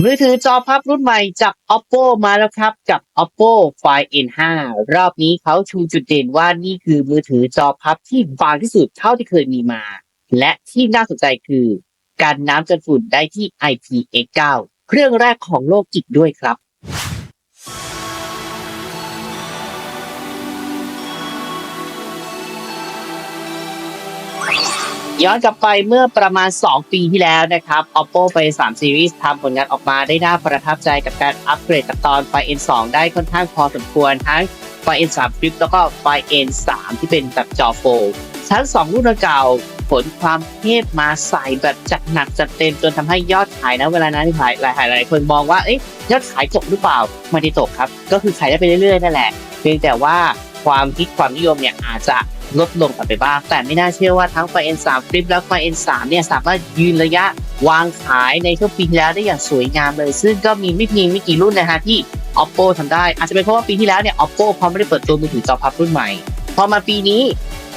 มือถือจอพับรุ่นใหม่จาก oppo มาแล้วครับ กับ oppo find n5 รอบนี้เขาชูจุดเด่นว่านี่คือมือถือจอพับที่บางที่สุดเท่าที่เคยมีมา และที่น่าสนใจคือ การน้ำกันฝุ่นได้ที่ IPX9 เครื่องแรกของโลกอีกด้วยครับ ย้อนกลับไปเมื่อประมาณ 2 ปีที่แล้วนะครับ Oppo Find 3 Series ทำผลงานออกมาได้น่าประทับใจกับการอัปเกรดกับตอน Find 2ได้ค่อนข้างพอสมควรทั้ง Find 3 Flip แล้วก็ Find 3ที่เป็นแบบจอโฟลด์ทั้งสองรุ่นเก่าผลความเทพมาใส่แบบจัดหนักจัดเต็มจนทำให้ยอดขายนะเวลานั้นหลายหลายหลายคนมองว่าเอ๊ะยอดขายตกหรือเปล่าไม่ได้ตกครับ ก็คือขายได้ไปเรื่อยๆนั่นแหละเพียงแต่ว่าความคิดความนิยมเนี่ยอาจจะ ลดลงไปบ้าง แต่ไม่น่าเชื่อว่าทั้งไฟ N3 Flip และไฟ N3 เนี่ยสามารถยืนระยะวางขายในช่วงปีแล้วได้อย่างสวยงามเลย ซึ่งก็มีไม่เพียงไม่กี่รุ่นนะฮะที่ Oppo ทำได้ อาจจะเป็นเพราะว่าปีที่แล้วเนี่ย Oppo เขาไม่ได้เปิดตัวมือถือจอพับรุ่นใหม่ พอมาปีนี้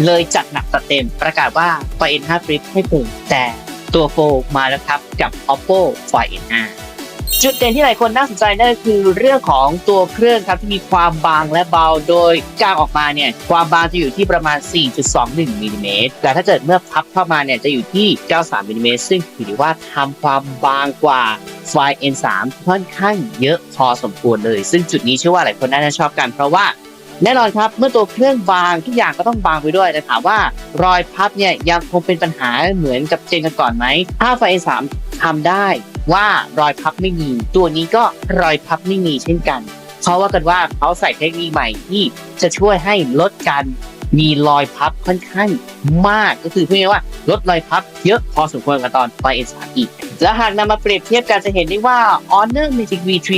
เลยจัดหนักจัดเต็ม ประกาศว่าไฟ N5 Flip ไม่ถึงแต่ตัวโฟมาแล้วครับกับ Oppo Find 5 จุดเด่นที่หลายคนน่าสนใจนั่นก็คือเรื่องของตัวเครื่องครับที่มีความบางและเบาโดยการออกมาเนี่ยความบางจะอยู่ที่ประมาณ 4.21มิลลิเมตรแต่ถ้าเกิดเมื่อพับเข้ามาเนี่ยจะอยู่ที่ 93มิลลิเมตรซึ่งถือว่าทำความบางกว่าไฟ N3 ค่อนข้างเยอะพอสมควรเลย ซึ่งจุดนี้เชื่อว่าหลายคนน่าจะชอบกันเพราะว่าแน่นอนครับ เมื่อตัวเครื่องบางทุกอย่างก็ต้องบางไปด้วย แต่ถามว่ารอยพับเนี่ยยังคงเป็นปัญหาเหมือนกับเจนก่อนไหมถ้าไฟ N3 ทำได้ ว่ารอยพับไม่มี ตัวนี้ก็รอยพับไม่มีเช่นกันเพราะว่ากันว่าเขาใส่เทคนิคใหม่ที่จะช่วยให้ลดการมีรอยพับค่อนข้างมากก็คือพูดง่ายว่าลดรอยพับเยอะพอสมควรกับตอนไฟ N3 อีกและหากนำมาเปรียบเทียบกันจะเห็นได้ว่า Honor Magic V3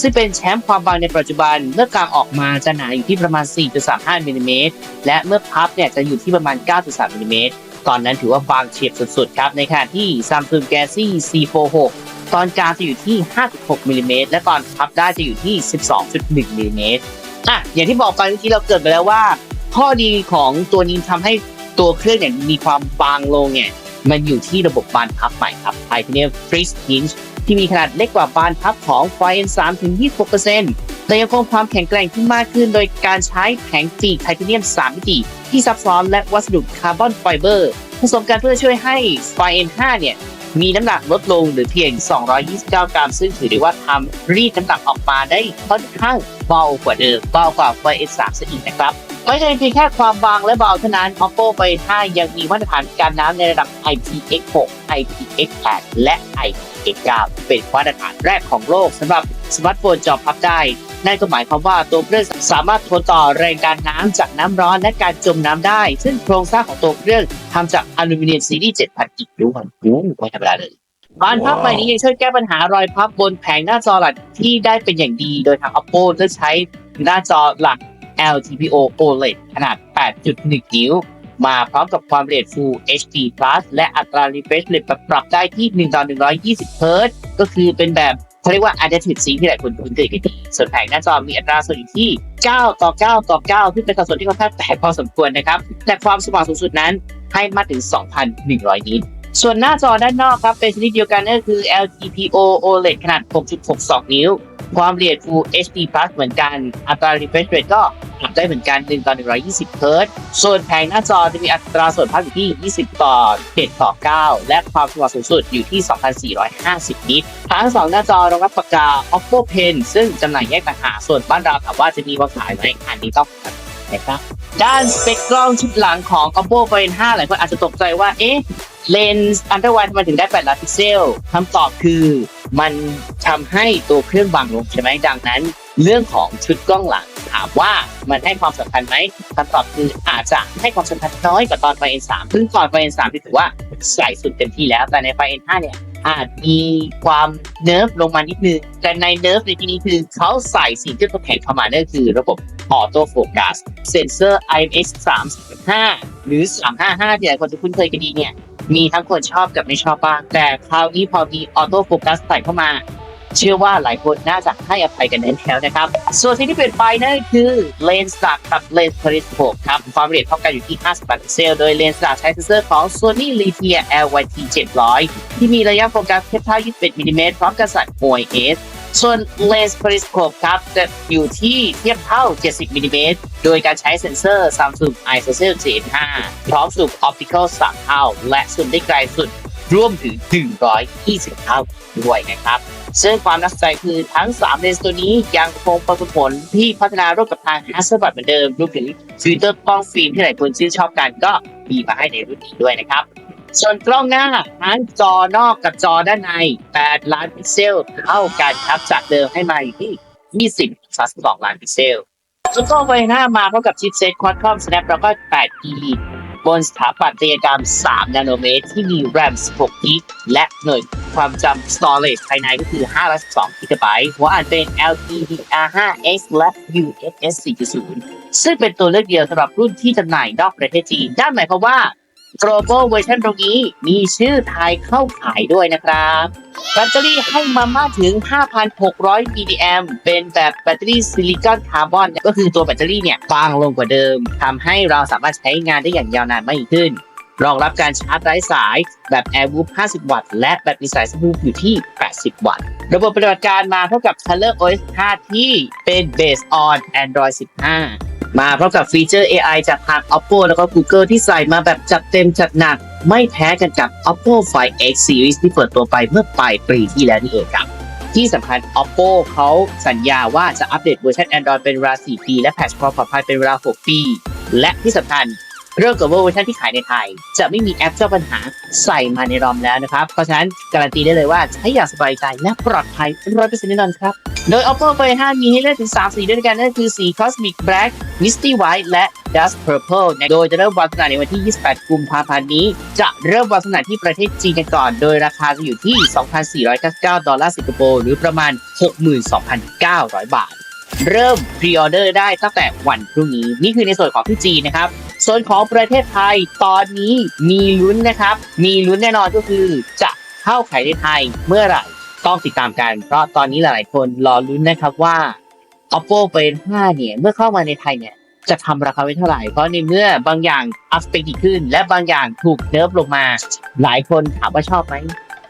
ซึ่งเป็นแชมป์ความบางในปัจจุบัน เมื่อกลางออกมาจะหนาอยู่ที่ประมาณ 4.35มิลลิเมตรและเมื่อพับเนี่ยจะอยู่ที่ประมาณ 9.3มิลลิเมตรตอนนั้นถือว่าบางเฉียบสุดๆครับในขณะที่ Samsung Galaxy C46 ตอนกลางจะอยู่ที่ 5.6มิลลิเมตรและตอนพับได้จะอยู่ที่ 12.1มิลลิเมตรอะอย่างที่บอกไปเมื่อกี้เราเกิดไปแล้วว่า ข้อดีของตัวนี้ทำให้ตัวเครื่องเนี่ยมีความบางลงเนี่ยมันอยู่ที่ระบบบานพับใหม่ครับ Titanium Freeze Hinge ที่มีขนาดเล็กกว่าบานพับของ f i N3 ถึง26%แต่ยังคงความแข็งแกร่งที่มากขึ้น โดยการใช้แผงปีกไทเทเนียม 3 มิติ ที่ซับซ้อนและวัสดุคาร์บอนไฟเบอร์ผสมกันเพื่อช่วยให้ f i N5 เนี่ย มีน้ำหนักลดลงหรือเพียง 229 กรัม ซึ่งถือได้ว่าทำรีดน้ำหนักออกมาได้ค่อนข้างเบากว่าเดิมเบากว่า f i N3 ซะอีกนะครับไม่ใช่เพียงแค่ความบางและเบาเท่านั้น Oppo Find 5ยังมีมาตรฐานการน้ำในระดับ IPX6 IPX8 และ IPX9 เป็นมาตรฐานแรกของโลกสำหรับสมาร์ทโฟนจอพับได้ นั่นก็หมายความว่าตัวเครื่องสามารถทนต่อแรงการน้ำจากน้ำร้อนและการจมน้ำได้ ซึ่งโครงสร้างของตัวเครื่องทำจากอลูมิเนียมซีรีส์7,000อีกด้วยโอ้ไม่ธรรมดาเลยบานพับใหม่นี้ยังช่วยแก้ปัญหารอยพับบนแผงหน้าจอหลักที่ได้เป็นอย่างดี โดยทาง Oppo เลือกใช้หน้าจอหลัก LTPO OLED ขนาด 8.1 นิ้ว มาพร้อมกับความละเอียด Full HD Plus และอัตรา refresh rate ปรับได้ที่ 1 ต่อ 120 Hz ก็คือเป็นแบบ เขาเรียกว่า Adaptive Sync ที่หลายคนคุ้นเคยกันดีส่วนแผงหน้าจอมีอัตราส่วนอยู่ที่ 9 ต่อ 9 ต่อ 9 ที่เป็นสัดส่วนที่ค่อนข้างแปลกพอสมควรนะครับ แต่ความสว่างสูงสุดนั้นให้มาถึง 2,100 นิต ส่วนหน้าจอด้านนอกครับ เป็นชนิดเดียวกันนั่นก็คือ LTPO OLED ขนาด 6.62 นิ้ว ความละเอียด Full HD Plus เหมือนกัน อัตรา refresh rate ก็ปรับได้เหมือนกัน 1 ต่อ 120 Hz ส่วนแผงหน้าจอจะมีอัตราส่วนภาพอยู่ที่ 20 ต่อ 7 ต่อ 9 และความสว่างสูงสุดอยู่ที่ 2,450 นิตทั้งสองหน้าจอรองรับปากกา Oppo Pen ซึ่งจำหน่ายแยกต่างหากส่วนบ้านเราถามว่าจะมีวางขายไหมอันนี้ต้องนะครับด้านสเปคกล้องชุดหลังของ Oppo Find 5หลายคนอาจจะตกใจว่า เอ๊ะ เลนส์อันเดอร์ไวทำไมถึงได้8ล้านพิกเซลคำตอบคือมันทำให้ตัวเครื่องบางลงใช่ไหมดังนั้น เรื่องของชุดกล้องหลังถามว่ามันให้ความสำคัญไหมคำตอบคืออาจจะให้ความสำคัญน้อยกว่าตอนไฟ N3 ซึ่งก่อนไฟ N3 ที่ถือว่าใส่สุดเต็มที่แล้ว แต่ในไฟ N5 เนี่ยอาจมีความเนิร์ฟลงมานิดนึง แต่ในเนิร์ฟในที่นี้คือเขาใส่สิ่งที่ตัวแข็งเข้ามานั่นคือระบบออโต้โฟกัสเซนเซอร์ IMX 3หรือ 355 ที่หลายคนจะคุ้นเคยกันดีเนี่ย มีทั้งคนชอบกับไม่ชอบบ้าง แต่คราวนี้พอมีออโต้โฟกัสใส่เข้ามา เชื่อว่าหลายคนน่าจะให้อภัยกันแน่แล้วนะครับ ส่วนสิ่ที่เปลี่ยนไปนั่นคือเลนส์หลักกับเลนส์พาริสโครับ ความละเอียดเท่ากันอยู่ที่50พิกเซล โดยเลนส์หลักใช้เซนเซอร์ของ Sony Litia LYT 700 ที่มีระยะโฟกัสเทียบเท่า 21มิลลิเมตรพร้อมกับสัด OIS ส่วนเลนส์พาริสโครับจะอยู่ที่เทียบเท่า 70มิลลิเมตร โดยการใช้เซ็นเซอร์ Samsung ISOCELL GN5 พร้อมสูบ Optical 3เท่า และซูมได้ไกลสุดร่วมถึง 120 เท่าด้วยนะครับ ซึ่งความน่าสนใจคือทั้ง 3 เลนส์ตัวนี้ยังคงประสบผลที่พัฒนาร่วมกับทาง Hasselblad เหมือนเดิมรวมถึงฟิลเตอร์กล้องฟิล์มที่หลายคนชื่นชอบกันก็มีมาให้ในรุ่นนี้ด้วยนะครับ ส่วนกล้องหน้าทั้งจอนอกกับจอด้านใน 8 ล้านพิกเซลเท่ากันครับจากเดิมให้มาอยู่ที่ 20 32 ล้านพิกเซล ส่วนกล้องไฟหน้ามาพร้อมกับชิปเซ็ตควอดคอมสแนปแล้วก็ 8G บนสถาปัตยกรรม 3 นาโนเมตร ที่มี RAM 16 g b และหน่วยความจำ storage ภายในก็คือ 512 g b หัวอ่านเป็น LPDDR5X และ UFS 4.0 ซึ่งเป็นตัวเลือกเดียวสำหรับรุ่นที่จำหน่ายนอกประเทศจีนด้านหมายความว่า global version ตรงนี้มีชื่อไทยเข้าขายด้วยนะครับแบตเตอรี่ให้มามาถึง 5,600 mAh เป็นแบบแบตเตอรี่ซิลิคอนคาร์บอนก็คือตัวแบตเตอรี่เนี่ยบางลงกว่าเดิมทำให้เราสามารถใช้งานได้อย่างยาวนานมากขึ้นรองรับการชาร์จไร้สายแบบ AirWoop 50 วัตต์ และแบตมีสายสมูทอยู่ที่ 80 วัตต์ ระบบปฏิบัติการมาพร้อมกับ Color OS 5 ที่เป็น based on Android 15 มาพร้อมกับฟีเจอร์ AI จากทาง Oppo แล้วก็ Google ที่ใส่มาแบบจัดเต็มจัดหนัก ไม่แพ้กันกับ Oppo Find X Series ที่เปิดตัวไปเมื่อปลายปีที่แล้วนี่เองครับที่สำคัญ Oppo เขาสัญญาว่าจะอัปเดตเวอร์ชัน Android เป็นเวลา 4 ปี และแพทช์ความปลอดภัยเป็นเวลา 6 ปี และที่สำคัญเรื่องกับเวอร์ชันที่ขายในไทย จะไม่มีแอปเจ้าปัญหาใส่มาในรอมแล้วนะครับ เพราะฉะนั้นการันตีได้เลยว่าใช้อย่างสบายใจและปลอดภัยร้อยเปอร์เซ็นต์แน่นอนครับ โดย Oppo Find 5 มีให้เลือกถึง 3 สีด้วยกันนั่นคือ สี Cosmic Black Misty White และ Dust Purple นะโดยจะเริ่มวางจำหน่ายในวันที่ 28 กุมภาพันธ์นี้ จะเริ่มวางจำหน่ายที่ประเทศจีนกันก่อน โดยราคาจะอยู่ที่ 2,499 ดอลลาร์สิงคโปร์หรือประมาณ 62,900 บาท เริ่มพรีออเดอร์ได้ตั้งแต่วันพรุ่งนี้ นี่คือในส่วนของที่จีนนะครับส่วนของประเทศไทยตอนนี้มีลุ้นนะครับ มีลุ้นแน่นอนก็คือจะเข้าขายในไทยเมื่อไหร่ ต้องติดตามกัน เพราะตอนนี้หลายๆ คนรอลุ้นนะครับว่า Oppo Find 5เนี่ย เมื่อเข้ามาในไทยเนี่ย จะทำราคาไว้เท่าไหร่ เพราะในเมื่อบางอย่างอัพสเปคดีขึ้น และบางอย่างถูกเนิร์ฟลงมา หลายคนถามว่าชอบไหม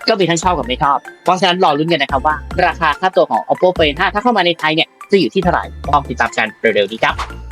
ก็มีทั้งชอบกับไม่ชอบ เพราะฉะนั้นรอลุ้นกันนะครับว่า ราคาค่าตัวของ Oppo Find 5ถ้าเข้ามาในไทยเนี่ยจะอยู่ที่เท่าไหร่ต้องติดตามกันเร็วๆนี้ครับ